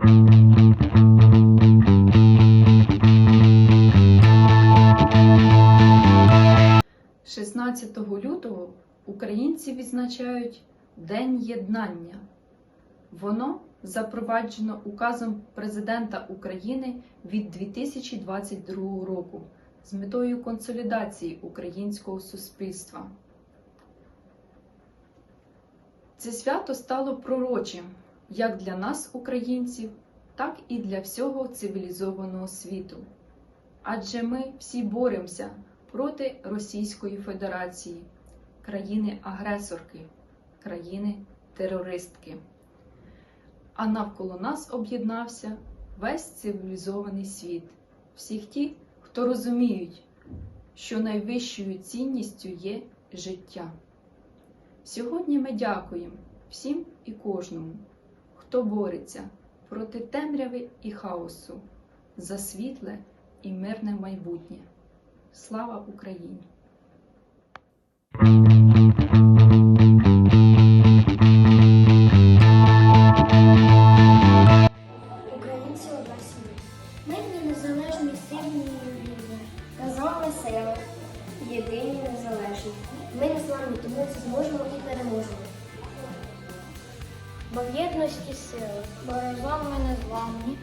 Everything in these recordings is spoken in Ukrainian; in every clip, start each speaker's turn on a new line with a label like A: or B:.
A: – 16 лютого українці відзначають День єднання. Воно запроваджено указом Президента України від 2022 року з метою консолідації українського суспільства. Це свято стало пророчим як для нас, українців, так і для всього цивілізованого світу. Адже ми всі боремося проти Російської Федерації, країни-агресорки, країни-терористки. А навколо нас об'єднався весь цивілізований світ, всіх ті, хто розуміють, що найвищою цінністю є життя. Сьогодні ми дякуємо всім і кожному, хто бореться проти темряви і хаосу, за світле і мирне майбутнє. Слава Україні!
B: Українці одна сім'я. Ми незалежні, сильні вільні. Ми сила. Єдині незалежні. Ми не зламні, тому це зможемо і переможемо. Бо в єдності сила, бо разом ми не зламні.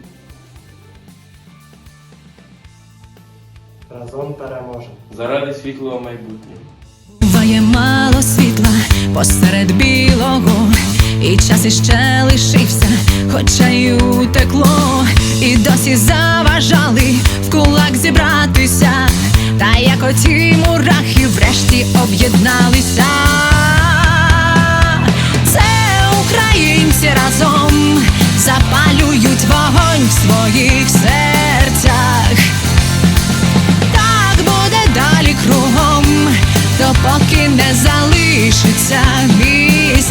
C: Разом переможемо.
D: заради світлого майбутнього.
E: Буває мало світла посеред білого, і час іще лишився, хоча й утекло, і досі заважали в кулак зібратися, та як оті мурахи врешті об'єдналися. В своїх серцях. Так буде далі кругом, то поки не залишиться мій